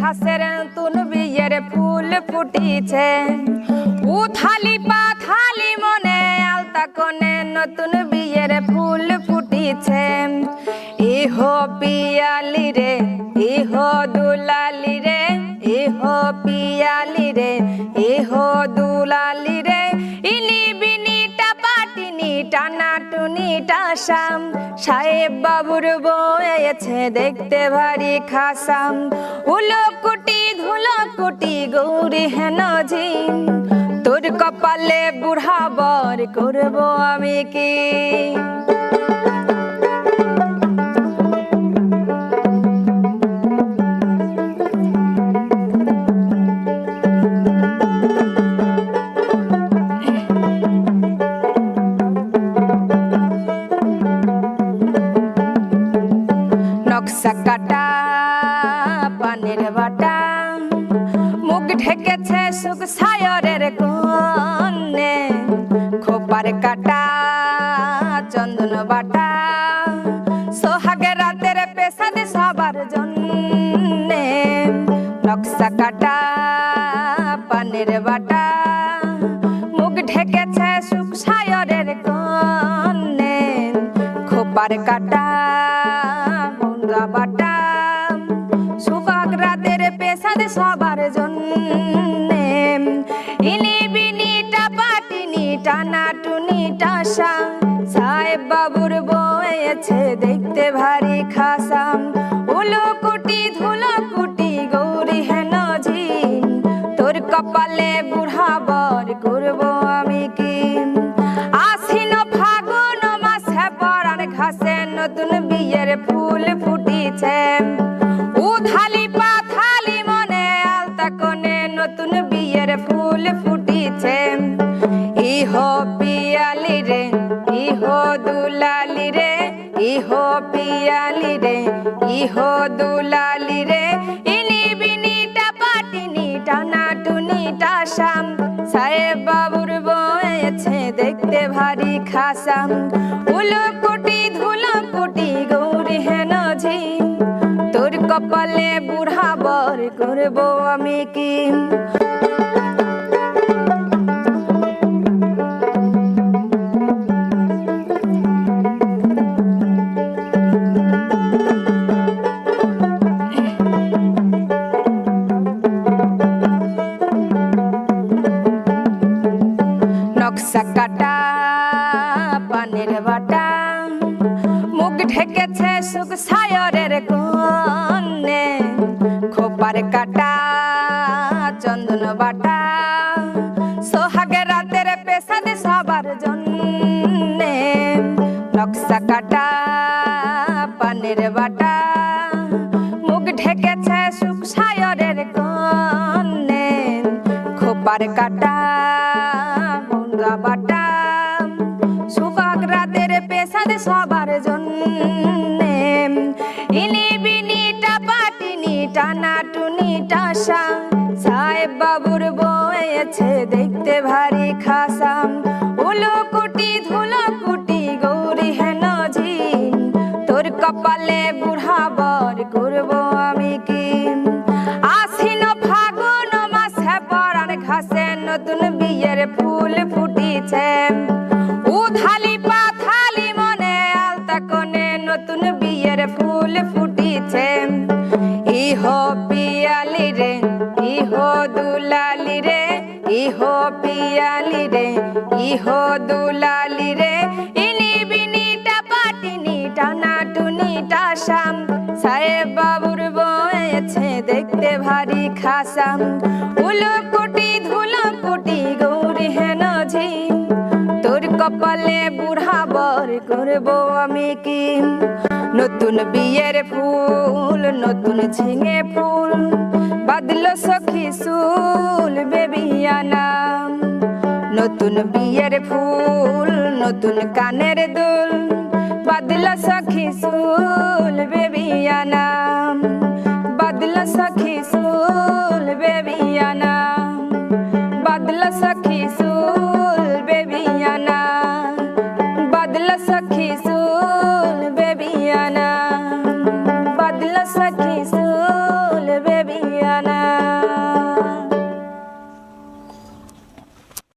ঘাসের তুন বিয়ের ফুল ফুটিছে। উথালি পাথালি মনে আলতা কনে নতুন বিয়ের ফুল ফুটিছে। ইহ পিয়ালি রে, ইহ দুলালি রে, ইহ পিয়ালি রে, ইহ দুলালি টানা টুনি টাসাম সাহেব বাবুর বয়েছে দেখতে ভারী খাসাম। উলো কুটি, ধুলো কুটি, গৌরী হেন ঝিম। তোর কপালে বুড়া বর করব আমি কি? বাটা। মুখ ঢেকেছে সুখ সায়রের কন্যে খোপার কাটা, চন্দন বাটা। সোহাগে রাতের পেশাদ সবার জন্যে। নকশা কাটা, পানের বাটা। মুখ ঢেকেছে সুখ সায়রের কন্যে খোপার কাটা পেশাদ সবার জন্যে। ইনি বিনিটা পাটিনি টানা টুনি টাসা। সাহেব বাবুর বয়েছে দেখতে ভারী খাসাম উলো কুটি, ধুলো কুটি, গৌরী হেন ঝিন। তোর কপালে বুড়া বর ইহ পিয়ালি রে, ইহ দুলালি রে। ইনি বিনিটা পাটিনি টানা টুনিটা শাম সাহেব বাবুর বয়েছে দেখতে ভারী খাসাম। উলো কুটি ধুলো কুটি গৌরী হেন ঝিম। তোর কপালে বুড়া বর করব আমি কি পানের বাটা। মুখ ঢেকেছে সুখ সায়রের কন্যে খোপার কাটা, চন্দন বাটা। সোহাগে রাতের পেশাদ সবার জন্যে। নকশা কাটা, পানের বাটা। মুখ ঢেকেছে সুখ সায়রের কন্যে খোপার কাটা পেশাদ সবার জন্যে। ইনি বিনিটা পাটিনি টানা টুনিটা সা। সাহেব বাবুর বয়েছে দেখতে ভারী খাসাম উলো কুটি ধুলো কুটি গৌরী হেন ঝিম। তোর কপালে বুড়া বর করব আমি কি? আশ্বিন ফাগুন মাসে পরার ঘাসে নতুন বিয়ের ফুল ফুটিছে। ইহ পিয়ালি রে, ইহ দুলালি রে। ইনি বিনিটা পাটিনি টানা টুনিটা শাম সাহেব বাবুর বয়েছে দেখতে ভারী খাসাম। উলো কুটি, ধুলো কুটি, গৌরী হেন ঝিম। তোর কপালে বুড়া বর করব আমি কি নতুন বিয়ের ফুল, নতুন ঝিঙে ফুল। বাদল সখী সুল বেবিয়ানাম নতুন বিয়ের ফুল, নতুন কানের দুল। বাদল সখী সুল বেবিয়ানাম বাদল সখী